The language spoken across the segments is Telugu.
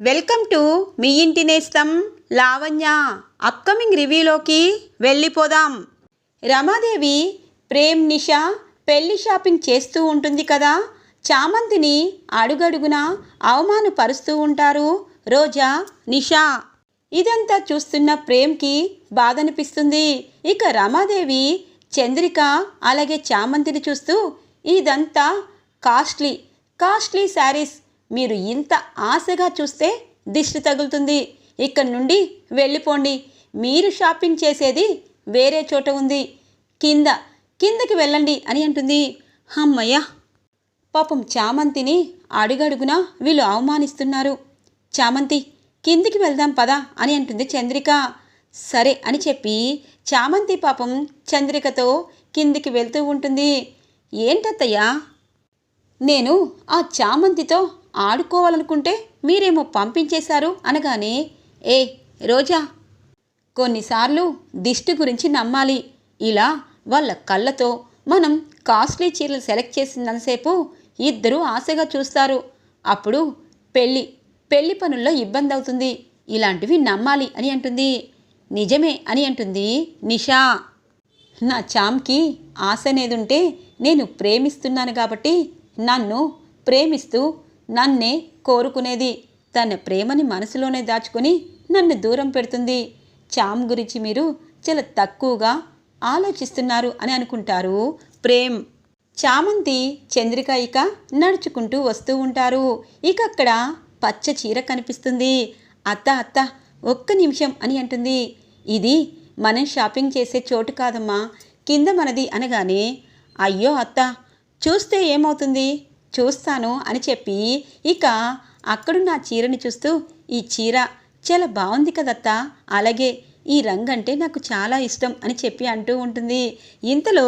వెల్కమ్ టు మీ ఇంటి నేస్తం లావణ్య. అప్కమింగ్ రివ్యూలోకి వెళ్ళిపోదాం. రమాదేవి ప్రేమ్ నిష పెళ్ళి షాపింగ్ చేస్తూ ఉంటుంది కదా? చామంతిని అడుగడుగున అవమానపరుస్తూ ఉంటారు రోజా నిషా. ఇదంతా చూస్తున్న ప్రేమ్కి బాధ అనిపిస్తుంది ఇక రమాదేవి చంద్రిక అలాగే చామంతిని చూస్తూ ఇదంతా కాస్ట్లీ కాస్ట్లీ శారీస్ మీరు ఇంత ఆశగా చూస్తే దిష్టి తగులుతుంది. ఇక్కడి నుండి వెళ్ళిపోండి. మీరు షాపింగ్ చేసేది వేరే చోట ఉంది. కింద కిందకి వెళ్ళండి అని అంటుంది. అమ్మయ్య! పాపం చామంతిని అడుగడుగున వీళ్ళు అవమానిస్తున్నారు. చామంతి కిందికి వెళ్దాం పదా అని అంటుంది చంద్రిక. సరే అని చెప్పి చామంతి పాపం చంద్రికతో కిందికి వెళ్తూ ఉంటుంది. ఏంటత్తయ్యా? నేను ఆ చామంతితో ఆడుకోవాలనుకుంటే మీరేమో పంపించేశారు అనగానే ఏ రోజా కొన్నిసార్లు దిష్టి గురించి నమ్మాలి. ఇలా వాళ్ళ కళ్ళతో మనం కాస్ట్లీ చీరలు సెలెక్ట్ చేసినంతసేపు ఇద్దరూ ఆశగా చూస్తారు. అప్పుడు పెళ్ళి పెళ్ళి పనుల్లో ఇబ్బంది అవుతుంది. ఇలాంటివి నమ్మాలి అని అంటుంది. నిజమే అని అంటుంది నిషా. నా చామ్కి ఆశ అనేది ఉంటే నేను ప్రేమిస్తున్నాను కాబట్టి నన్ను ప్రేమిస్తూ నన్నే కోరుకునేది. తన ప్రేమని మనసులోనే దాచుకుని నన్ను దూరం పెడుతుంది. చామ్ గురించి మీరు చాలా తక్కువగా ఆలోచిస్తున్నారు అని అనుకుంటారు. ప్రేమ్. చామంతి చంద్రిక ఇక నడుచుకుంటూ వస్తూ ఉంటారు. ఇక అక్కడ పచ్చ చీర కనిపిస్తుంది. అత్త అత్త ఒక్క నిమిషం అని అంటుంది. ఇది మనం షాపింగ్ చేసే చోటు కాదమ్మా. కింద మనది అనగానే అయ్యో అత్త చూస్తే ఏమవుతుంది? చూస్తాను అని చెప్పి ఇక అక్కడున్న ఆ చీరని చూస్తూ ఈ చీర చాలా బాగుంది కదత్తా అలాగే ఈ రంగు అంటే నాకు చాలా ఇష్టం అని చెప్పి అంటూ ఉంటుంది. ఇంతలో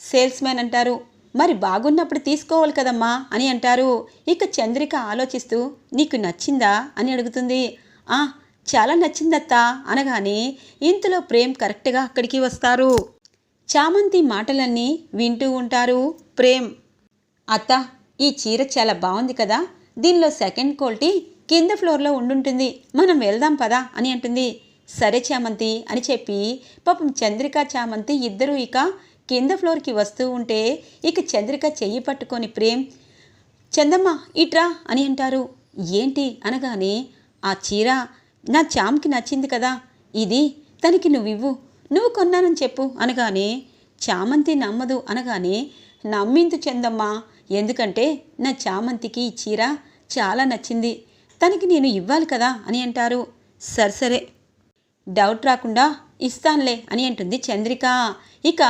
సేల్స్మెన్ అంటారు మరి బాగున్నప్పుడు తీసుకోవాలి కదమ్మా అని అంటారు. ఇక చంద్రిక ఆలోచిస్తూ నీకు నచ్చిందా? అని అడుగుతుంది. ఆ చాలా నచ్చిందత్తా అనగానే ఇంతలో ప్రేమ్ కరెక్ట్గా అక్కడికి వస్తారు. చామంతి మాటలన్నీ వింటూ ఉంటారు ప్రేమ్. అత్త ఈ చీర చాలా బాగుంది కదా. దీనిలో సెకండ్ క్వాలిటీ కింద ఫ్లోర్లో ఉండుంటుంది. మనం వెళ్దాం పదా అని అంటుంది. సరే చామంతి అని చెప్పి పాపం చంద్రిక చామంతి ఇద్దరూ ఇక కింద ఫ్లోర్కి వస్తూ ఉంటే ఇక చంద్రిక చెయ్యి పట్టుకొని ప్రేమ్ చందమ్మ ఇట్రా అని అంటారు. ఏంటి? అనగానే ఆ చీర నా చామ్కి నచ్చింది కదా. ఇది తనకి నువ్వివ్వు. నువ్వు కొన్నానని చెప్పు. అనగానే చామంతి నమ్మదు. అనగానే నమ్మింది చందమ్మ. ఎందుకంటే నా చామంతికి ఈ చీర చాలా నచ్చింది. తనకి నేను ఇవ్వాలి కదా అని అంటారు. సరే సరే. డౌట్ రాకుండా ఇస్తానులే అని అంటుంది చంద్రిక. ఇక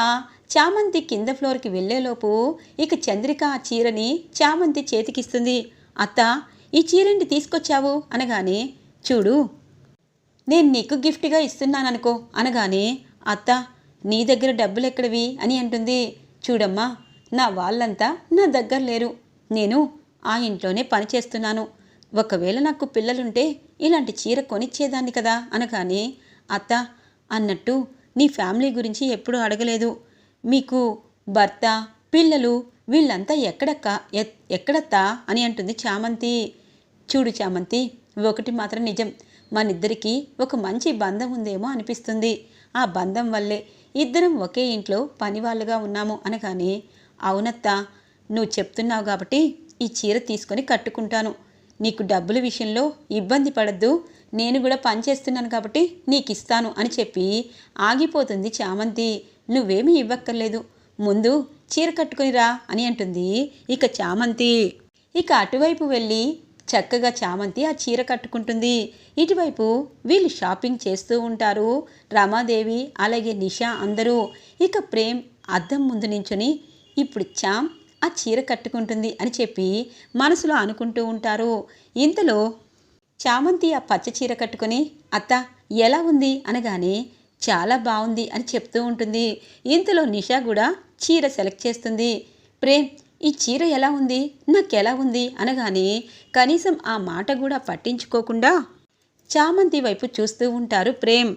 చామంతి కింద ఫ్లోర్కి వెళ్ళేలోపు ఇక చంద్రిక ఆ చీరని చామంతి చేతికిస్తుంది. అత్త ఈ చీరని తీసుకొచ్చావు? అనగానే చూడు నేను నీకు గిఫ్ట్గా ఇస్తున్నాననుకో. అనగానే అత్త నీ దగ్గర డబ్బులు ఎక్కడవి? అని అంటుంది. చూడమ్మా నా వాళ్ళంతా నా దగ్గర లేరు. నేను ఆ ఇంట్లోనే పనిచేస్తున్నాను ఒకవేళ నాకు పిల్లలుంటే ఇలాంటి చీర కొనిచ్చేదాన్ని కదా అనగానే అత్త అన్నట్టు నీ ఫ్యామిలీ గురించి ఎప్పుడూ అడగలేదు. మీకు భర్త పిల్లలు వీళ్ళంతా ఎక్కడక్క ఎ- ఎక్కడత్తా అని అంటుంది చామంతి. చూడు చామంతి ఒకటి మాత్రం నిజం. మనిద్దరికీ ఒక మంచి బంధం ఉందేమో అనిపిస్తుంది. ఆ బంధం వల్లే ఇద్దరం ఒకే ఇంట్లో పనివాళ్ళుగా ఉన్నాము అనగానే అవునత్త నువ్వు చెప్తున్నావు కాబట్టి ఈ చీర తీసుకొని కట్టుకుంటాను. నీకు డబ్బుల విషయంలో ఇబ్బంది పడద్దు. నేను కూడా పనిచేస్తున్నాను కాబట్టి నీకు ఇస్తాను అని చెప్పి ఆగిపోతుంది చామంతి. నువ్వేమీ ఇవ్వక్కర్లేదు. ముందు చీర కట్టుకునిరా అని అంటుంది ఇక చామంతి. ఇక అటువైపు వెళ్ళి చక్కగా చామంతి ఆ చీర కట్టుకుంటుంది. ఇటువైపు వీళ్ళు షాపింగ్ చేస్తూ ఉంటారు. రమాదేవి అలాగే నిషా అందరూ. ఇక ప్రేమ్ అద్దం ముందు నించుని ఇప్పుడు చామ్ ఆ చీర కట్టుకుంటుంది అని చెప్పి మనసులో అనుకుంటూ ఉంటారు. ఇంతలో చామంతి ఆ పచ్చ చీర కట్టుకొని అత్త ఎలా ఉంది? అనగానే చాలా బాగుంది అని చెప్తూ ఉంటుంది. ఇంతలో నిషా కూడా చీర సెలెక్ట్ చేస్తుంది. ప్రేమ్ ఈ చీర ఎలా ఉంది? నాకెలా ఉంది? అనగానే కనీసం ఆ మాట కూడా పట్టించుకోకుండా చామంతి వైపు చూస్తూ ఉంటారు ప్రేమ్.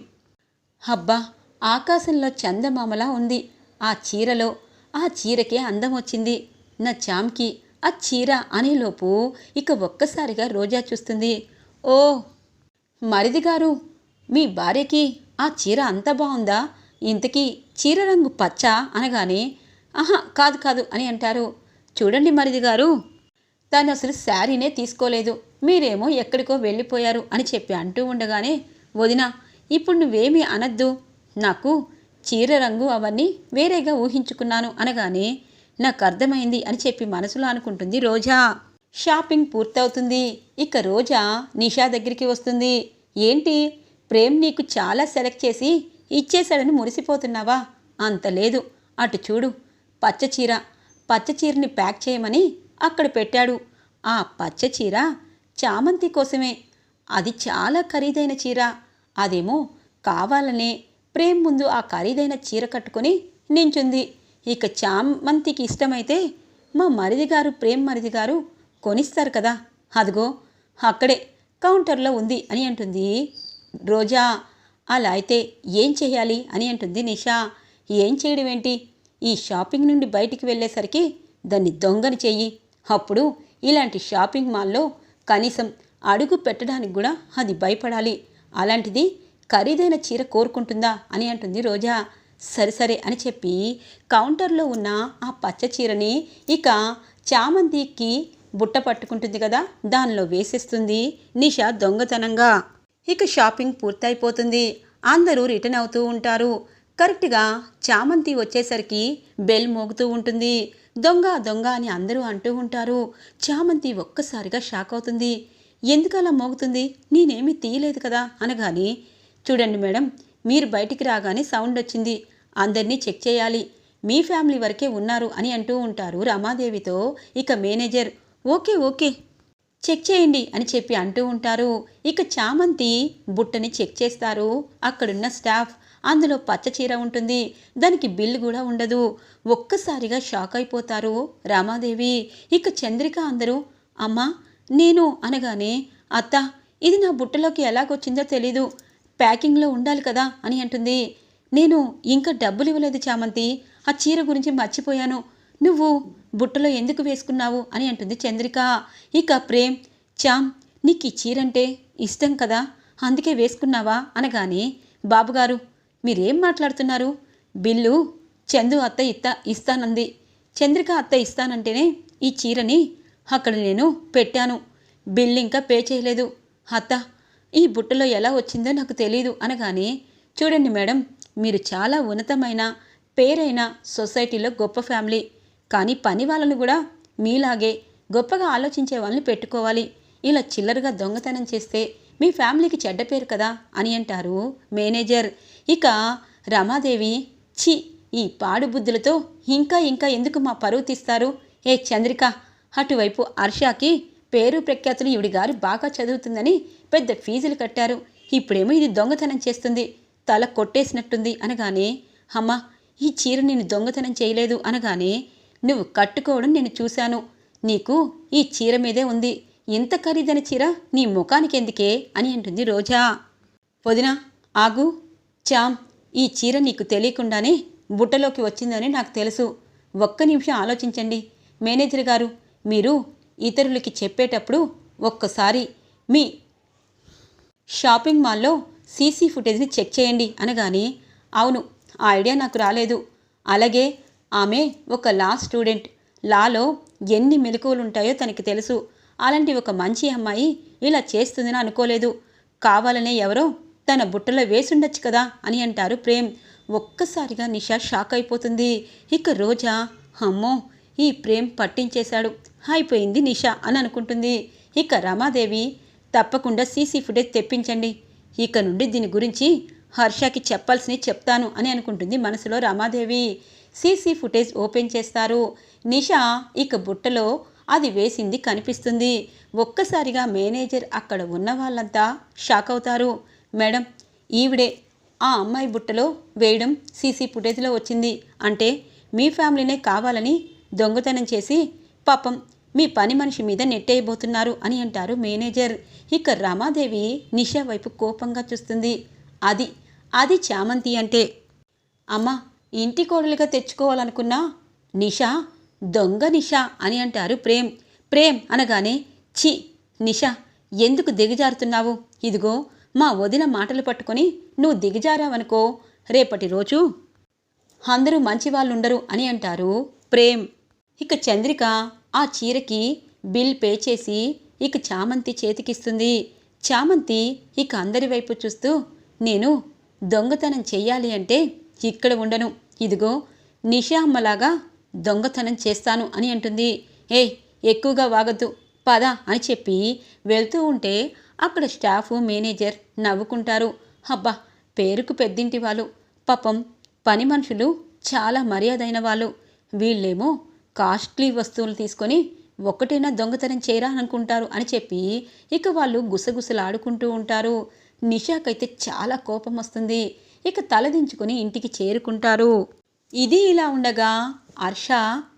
అబ్బా ఆకాశంలో చందమామలా ఉంది. ఆ చీరలో ఆ చీరకే అందం వచ్చింది. నా చామ్కి ఆ చీర అనేలోపు ఇక ఒక్కసారిగా రోజా చూస్తుంది. ఓ మరిది గారు మీ భార్యకి ఆ చీర అంత బాగుందా ఇంతకీ చీర రంగు పచ్చ? అనగానే ఆహా కాదు కాదు అని అంటారు. చూడండి మరిది గారు తను అసలు శారీనే తీసుకోలేదు. మీరేమో ఎక్కడికో వెళ్ళిపోయారు అని చెప్పి అంటూ ఉండగానే వదిన ఇప్పుడు నువ్వేమీ అనద్దు. నాకు చీర రంగు అవన్నీ వేరేగా ఊహించుకున్నాను అనగానే నాకు అర్థమైంది అని చెప్పి మనసులో అనుకుంటుంది రోజా. షాపింగ్ పూర్తవుతుంది. ఇక రోజా నిషా దగ్గరికి వస్తుంది. ఏంటి? ప్రేమ్ నీకు చాలా సెలెక్ట్ చేసి ఇచ్చేశాడని మురిసిపోతున్నావా? అంత లేదు. అటు చూడు. పచ్చ చీర. పచ్చ చీరని ప్యాక్ చేయమని అక్కడ పెట్టాడు. ఆ పచ్చ చీర చామంతి కోసమే. అది చాలా ఖరీదైన చీర. అదేమో కావాలనే ప్రేమ్ ముందు ఆ ఖరీదైన చీర కట్టుకొని నించుంది. ఇక చామంతికి ఇష్టమైతే మా మరిది గారు ప్రేమ్ మరిది గారు కొనిస్తారు కదా. అదిగో అక్కడే కౌంటర్లో ఉంది అని అంటుంది. రోజా అలా అయితే ఏం చేయాలి అని అంటుంది నిషా. ఏం చేయడం ఏంటి? ఈ షాపింగ్ నుండి బయటికి వెళ్ళేసరికి దాన్ని దొంగని చెయ్యి. అప్పుడు ఇలాంటి షాపింగ్ మాల్లో కనీసం అడుగు పెట్టడానికి కూడా అది భయపడాలి. అలాంటిది ఖరీదైన చీర కోరుకుంటుందా అని అంటుంది రోజా. సరే సరే అని చెప్పి కౌంటర్లో ఉన్న ఆ పచ్చ చీరని ఇక చామంతికి బుట్ట పట్టుకుంటుంది కదా దానిలో వేసేస్తుంది నిష దొంగతనంగా. ఇక షాపింగ్ పూర్తయిపోతుంది. అందరూ రిటర్న్ అవుతూ ఉంటారు. కరెక్ట్గా చామంతి వచ్చేసరికి బెల్ మోగుతూ ఉంటుంది. దొంగ దొంగ అని అందరూ అంటూ ఉంటారు. చామంతి ఒక్కసారిగా షాక్ అవుతుంది. ఎందుకలా మోగుతుంది? నేనేమీ తీయలేదు కదా అనగాని చూడండి మేడం మీరు బయటికి రాగానే సౌండ్ వచ్చింది. అందరినీ చెక్ చేయాలి. మీ ఫ్యామిలీ వరకే ఉన్నారు అని అంటూ ఉంటారు రమాదేవితో ఇక మేనేజర్. ఓకే ఓకే చెక్ చేయండి అని చెప్పి అంటూ ఉంటారు. ఇక చామంతి బుట్టని చెక్ చేస్తారు. అక్కడున్న స్టాఫ్ అందులో పచ్చ చీర ఉంటుంది. దానికి బిల్లు కూడా ఉండదు. ఒక్కసారిగా షాక్ అయిపోతారు రామాదేవి. ఇక చంద్రిక అందరూ అమ్మా నేను అనగానే అత్త ఇది నా బుట్టలోకి ఎలాగొచ్చిందో తెలీదు. ప్యాకింగ్లో ఉండాలి కదా అని అంటుంది. నేను ఇంకా డబ్బులు ఇవ్వలేదు చామంతి. ఆ చీర గురించి మర్చిపోయాను. నువ్వు బుట్టలో ఎందుకు వేసుకున్నావు అని అంటుంది చంద్రిక. ఇక ప్రేమ్ చామ్ నీకు ఈ చీరంటే ఇష్టం కదా అందుకే వేసుకున్నావా అనగానే బాబుగారు మీరేం మాట్లాడుతున్నారు? బిల్లు చందు అత్త ఇత్త ఇస్తానంది. చంద్రిక అత్త ఇస్తానంటేనే ఈ చీరని అక్కడ నేను పెట్టాను. బిల్లు ఇంకా పే చేయలేదు. అత్త ఈ బుట్టలో ఎలా వచ్చిందో నాకు తెలియదు అనగానే చూడండి మేడం మీరు చాలా ఉన్నతమైన పేరైన సొసైటీలో గొప్ప ఫ్యామిలీ. కానీ పని వాళ్ళను కూడా మీలాగే గొప్పగా ఆలోచించే వాళ్ళని పెట్టుకోవాలి. ఇలా చిల్లరగా దొంగతనం చేస్తే మీ ఫ్యామిలీకి చెడ్డ పేరు కదా అని అంటారు మేనేజర్. ఇక రమాదేవి చి ఈ పాడు బుద్ధులతో ఇంకా ఇంకా ఎందుకు మా పరువు తీస్తారు? ఏ చంద్రిక అటువైపు హర్షాకి పేరు ప్రఖ్యాతులు ఈవిడి గారు బాగా చదువుతుందని పెద్ద ఫీజులు కట్టారు. ఇప్పుడేమో ఇది దొంగతనం చేస్తుంది. తల కొట్టేసినట్టుంది అనగానే అమ్మ ఈ చీర నేను దొంగతనం చేయలేదు అనగానే నువ్వు కట్టుకోవడం నేను చూశాను. నీకు ఈ చీర మీదే ఉంది. ఇంత ఖరీదైన చీర నీ ముఖానికి ఎందుకే? అని అంటుంది రోజా. వదిన ఆగు. చామ్ ఈ చీర నీకు తెలియకుండానే బుట్టలోకి వచ్చిందని నాకు తెలుసు. ఒక్క నిమిషం ఆలోచించండి. మేనేజర్ గారు మీరు ఇతరులకి చెప్పేటప్పుడు ఒక్కసారి మీ షాపింగ్ మాల్లో సీసీ ఫుటేజ్ని చెక్ చేయండి అనగానే అవును ఆ ఐడియా నాకు రాలేదు. అలాగే ఆమె ఒక లా స్టూడెంట్. లాలో ఎన్ని మెలకువలు ఉంటాయో తనకి తెలుసు. అలాంటి ఒక మంచి అమ్మాయి ఇలా చేస్తుందని అనుకోలేదు. కావాలనే ఎవరో తన బుట్టలో వేసుండొచ్చు కదా అని అంటారు ప్రేమ్. ఒక్కసారిగా నిషా షాక్ అయిపోతుంది. ఇక రోజా అమ్మో ఈ ప్రేమ్ పట్టించేశాడు. అయిపోయింది నిషా అని అనుకుంటుంది. ఇక రమాదేవి తప్పకుండా సీసీ ఫుటేజ్ తెప్పించండి. ఇక నుండి దీని గురించి హర్షకి చెప్పాల్సినవి చెప్తాను అని అనుకుంటుంది మనసులో రమాదేవి. సీసీ ఫుటేజ్ ఓపెన్ చేస్తారు. నిషా ఇక బుట్టలో అది వేసింది కనిపిస్తుంది. ఒక్కసారిగా మేనేజర్ అక్కడ ఉన్న వాళ్ళంతా షాక్ అవుతారు. మేడం ఈవిడే ఆ అమ్మాయి బుట్టలో వేయడం సీసీ ఫుటేజ్లో వచ్చింది. అంటే మీ ఫ్యామిలీనే కావాలని దొంగతనం చేసి పాపం మీ పని మనిషి మీద నెట్టేయబోతున్నారు అని అంటారు మేనేజర్. ఇక రమాదేవి నిషా వైపు కోపంగా చూస్తుంది. అది అది చామంతి అంటే. అమ్మా ఇంటి కోడలుగా తెచ్చుకోవాలనుకున్నా? నిషా దొంగ నిషా అని అంటారు ప్రేమ్. ప్రేమ్ అనగానే ఛీ నిషా ఎందుకు దిగజారుతున్నావు? ఇదిగో మా వదిన మాటలు పట్టుకొని నువ్వు దిగజారావనుకో. రేపటి రోజు అందరూ మంచి వాళ్ళుండరు అని అంటారు ప్రేమ్. ఇక చంద్రిక ఆ చీరకి బిల్ పే చేసి ఇక చామంతి చేతికిస్తుంది. చామంతి ఇక అందరి వైపు చూస్తూ నేను దొంగతనం చెయ్యాలి అంటే ఇక్కడ ఉండను. ఇదిగో నిషా అమ్మలాగా దొంగతనం చేస్తాను అని అంటుంది. ఏ ఎక్కువగా వాగద్దు. పద అని చెప్పి వెళ్తూ ఉంటే అక్కడ స్టాఫ్ మేనేజర్ నవ్వుకుంటారు. అబ్బా పేరుకు పెద్దింటి వాళ్ళు. పాపం పని మనుషులు చాలా మర్యాదైన వాళ్ళు. వీళ్ళేమో కాస్ట్లీ వస్తువులు తీసుకొని ఒక్కటైనా దొంగతనం చేయరా అనుకుంటారు అని చెప్పి ఇక వాళ్ళు గుసగుసలాడుకుంటూ ఉంటారు. నిషాకైతే చాలా కోపం వస్తుంది. ఇక తలదించుకొని ఇంటికి చేరుకుంటారు. ఇది ఇలా ఉండగా హర్ష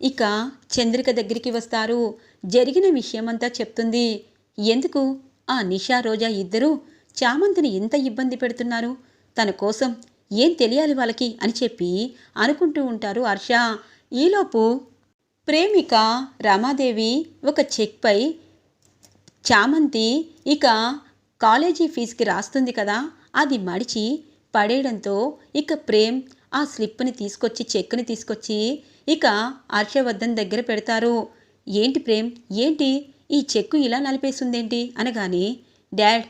ఇక చంద్రిక దగ్గరికి వస్తారు. జరిగిన విషయమంతా చెప్తుంది. ఎందుకు? ఆ నిషా రోజా ఇద్దరూ చామంతిని ఎంత ఇబ్బంది పెడుతున్నారు? తన కోసం ఏం తెలియాలి వాళ్ళకి అని చెప్పి అనుకుంటూ ఉంటారు హర్ష. ఈలోపు ప్రేమిక రమాదేవి ఒక చెక్పై చామంతి ఇక కాలేజీ ఫీజుకి రాస్తుంది కదా అది మడిచి పడేయడంతో ఇక ప్రేమ్ ఆ స్లిప్ని తీసుకొచ్చి చెక్ని తీసుకొచ్చి ఇక హర్షవర్ధన్ దగ్గర పెడతారు. ఏంటి ప్రేమ్? ఏంటి? ఈ చెక్కు ఇలా నలిపేసిందేంటి అనగానే డాడ్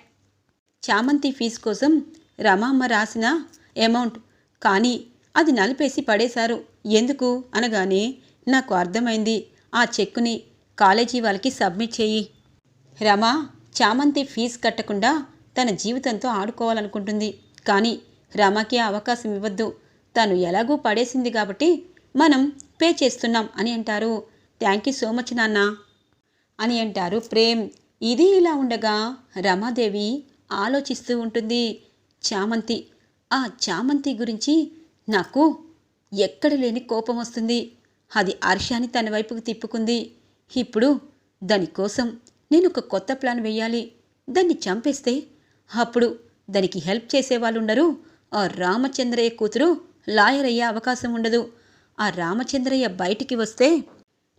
చామంతి ఫీజు కోసం రమామ్మ రాసిన అమౌంట్ కానీ అది నలిపేసి పడేశారు. ఎందుకు? అనగానే నాకు అర్థమైంది. ఆ చెక్కుని కాలేజీ వాళ్ళకి సబ్మిట్ చేయి. రమా చామంతి ఫీజు కట్టకుండా తన జీవితంతో ఆడుకోవాలనుకుంటుంది. కానీ రమకి అవకాశం ఇవ్వద్దు. తను ఎలాగూ పడేసింది కాబట్టి మనం పే చేస్తున్నాం అని అంటారు. థ్యాంక్ యూ సో మచ్ నాన్న అని అంటారు ప్రేమ్. ఇది ఇలా ఉండగా రమాదేవి ఆలోచిస్తూ ఉంటుంది. చామంతి ఆ చామంతి గురించి నాకు ఎక్కడ లేని కోపం వస్తుంది. అది హర్షాన్ని తన వైపుకు తిప్పుకుంది. ఇప్పుడు దానికోసం నేను ఒక కొత్త ప్లాన్ వేయాలి. దాన్ని చంపేస్తే అప్పుడు దానికి హెల్ప్ చేసేవాళ్ళుండరు ఆ రామచంద్రయ్య కూతురు లాయర్ అయ్యే అవకాశం ఉండదు. ఆ రామచంద్రయ్య బయటికి వస్తే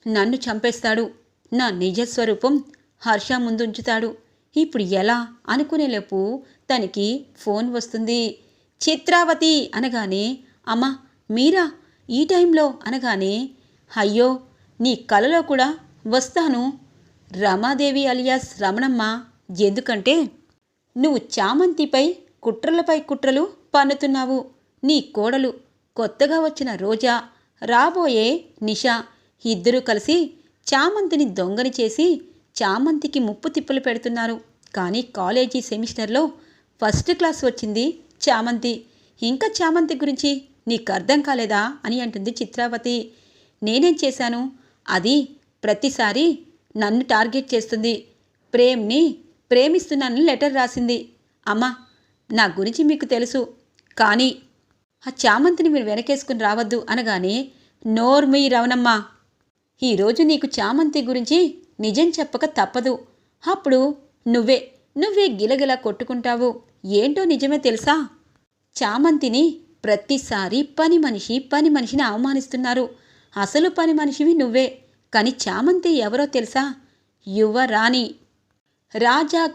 నన్ను చంపేస్తాడు. నా నిజస్వరూపం హర్ష ముందుంచుతాడు. ఇప్పుడు ఎలా అనుకునేలోపు తనకి ఫోన్ వస్తుంది. చిత్రావతి అనగానే అమ్మా మీరా ఈ టైంలో అనగానే అయ్యో నీ కలలో కూడా వస్తాను. రమాదేవి అలియాస్ రమణమ్మ ఎందుకంటే నువ్వు చామంతిపై కుట్రలపై కుట్రలు పన్నుతున్నావు. నీ కోడలు కొత్తగా వచ్చిన రోజా రాబోయే నిషా ఇద్దరూ కలిసి చామంతిని దొంగని చేసి చామంతికి ముప్పు తిప్పలు పెడుతున్నారు. కానీ కాలేజీ సెమిస్టర్లో ఫస్ట్ క్లాస్ వచ్చింది చామంతి. ఇంకా చామంతి గురించి నీకు అర్థం కాలేదా అని అంటుంది చిత్రావతి. నేనేం చేశాను? అది ప్రతిసారి నన్ను టార్గెట్ చేస్తుంది. ప్రేమ్ని ప్రేమిస్తున్నానని లెటర్ రాసింది. అమ్మా నా గురించి మీకు తెలుసు. కానీ ఆ చామంతిని మీరు వెనకేసుకుని రావద్దు అనగానే నోర్మీ రవణమ్మా ఈరోజు నీకు చామంతి గురించి నిజం చెప్పక తప్పదు. అప్పుడు నువ్వే నువ్వే గిలగిలా కొట్టుకుంటావు. ఏంటో నిజమే తెలుసా? చామంతిని ప్రతిసారి పని మనిషి పని మనిషిని అవమానిస్తున్నారు. అసలు పని మనిషివి నువ్వే. కానీ చామంతి ఎవరో తెలుసా? యువరాణి. రాజా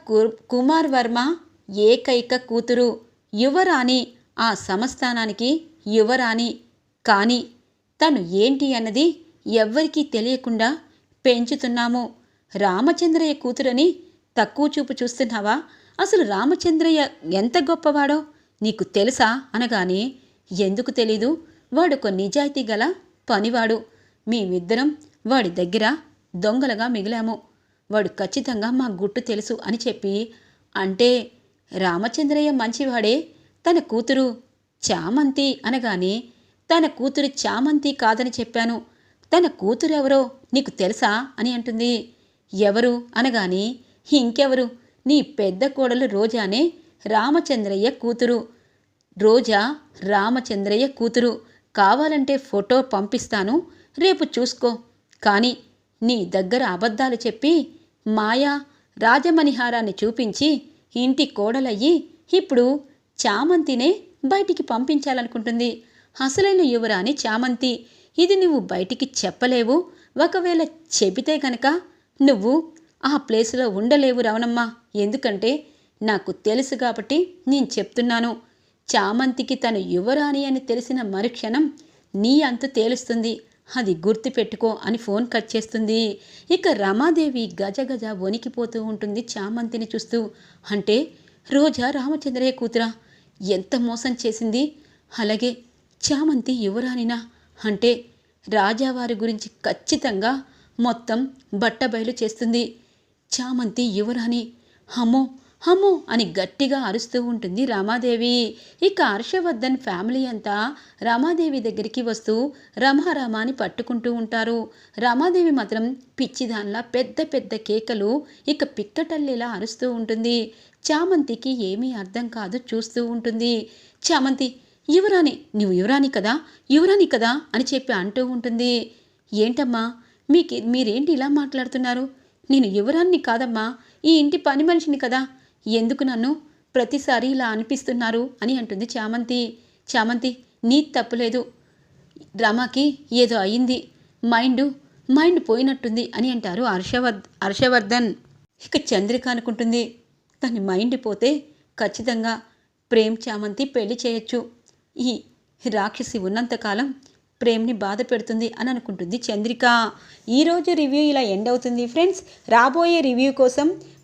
కుమార్ వర్మ ఏకైక కూతురు. యువరాణి ఆ సంస్థానానికి యువరాణి. కానీ తను ఏంటి అన్నది ఎవ్వరికీ తెలియకుండా పెంచుతున్నాము. రామచంద్రయ్య కూతురని తక్కువ చూపు చూస్తున్నావా? అసలు రామచంద్రయ్య ఎంత గొప్పవాడో నీకు తెలుసా? అనగానే ఎందుకు తెలీదు? వాడొక నిజాయితీ గల పనివాడు. మేమిద్దరం వాడి దగ్గర దొంగలుగా మిగిలాము. వాడు ఖచ్చితంగా మా గుట్టు తెలుసు అని చెప్పి అంటే రామచంద్రయ్య మంచివాడే తన కూతురు చామంతి అనగానే తన కూతురు చామంతి కాదని చెప్పాను. తన కూతురు ఎవరో నీకు తెలుసా అని అంటుంది. ఎవరు అనగాని ఇంకెవరు? నీ పెద్ద కోడలు రోజానే రామచంద్రయ్య కూతురు. రోజా రామచంద్రయ్య కూతురు. కావాలంటే ఫోటో పంపిస్తాను రేపు చూసుకో. కానీ నీ దగ్గర అబద్ధాలు చెప్పి మాయా రాజమణిహారాన్ని చూపించి ఇంటి కోడలయ్యి ఇప్పుడు చామంతినే బయటికి పంపించాలనుకుంటుంది. అసలైన యువరాణి చామంతి ఇది నువ్వు బయటికి చెప్పలేవు. ఒకవేళ చెబితే గనక నువ్వు ఆ ప్లేసులో ఉండలేవు రవణమ్మ ఎందుకంటే నాకు తెలుసు కాబట్టి నేను చెప్తున్నాను. చామంతికి తను యువరాణి అని తెలిసిన మరుక్షణం నీ అంతు తేలుస్తుంది. అది గుర్తుపెట్టుకో అని ఫోన్ కట్ చేస్తుంది. ఇక రమాదేవి గజ గజ వణికిపోతూ ఉంటుంది చామంతిని చూస్తూ. అంటే రోజా రామచంద్రయ్య కూతురా ఎంత మోసం చేసింది? అలాగే చామంతి యువరాణినా? అంటే రాజావారి గురించి ఖచ్చితంగా మొత్తం బట్టబయలు చేస్తుంది. చామంతి యువరాణి అమ్మో హమ్మో అని గట్టిగా అరుస్తూ ఉంటుంది రామాదేవి. ఇక హర్షవర్ధన్ ఫ్యామిలీ అంతా రామాదేవి దగ్గరికి వస్తూ రమా అని పట్టుకుంటూ ఉంటారు. రామాదేవి మాత్రం పిచ్చిదాన్లా పెద్ద పెద్ద కేకలు ఇక పిక్కటల్లిలా అరుస్తూ ఉంటుంది. చామంతికి ఏమీ అర్థం కాదు చూస్తూ ఉంటుంది. చామంతి యువరాణి నువ్వు యువరాణి కదా? యువరాణి కదా? అని చెప్పి అంటూ ఉంటుంది. ఏంటమ్మా? మీకు మీరేంటి ఇలా మాట్లాడుతున్నారు? నేను యువరాన్ని కాదమ్మా. ఈ ఇంటి పని మనిషిని కదా? ఎందుకు నన్ను ప్రతిసారి ఇలా అనిపిస్తున్నారు అని అంటుంది చామంతి. చామంతి నీ తప్పులేదు. డ్రామాకి ఏదో అయింది. మైండ్ మైండ్ పోయినట్టుంది అని అంటారు హర్షవర్ధ హర్షవర్ధన్. ఇక చంద్రిక అనుకుంటుంది తన మైండ్ పోతే ఖచ్చితంగా ప్రేమ్ చామంతి పెళ్ళి చేయొచ్చు. ఈ రాక్షసి ఉన్నంతకాలం ప్రేమ్ని బాధ పెడుతుంది అని అనుకుంటుంది చంద్రిక. ఈరోజు రివ్యూ ఇలా ఎండ్ అవుతుంది. ఫ్రెండ్స్ రాబోయే రివ్యూ కోసం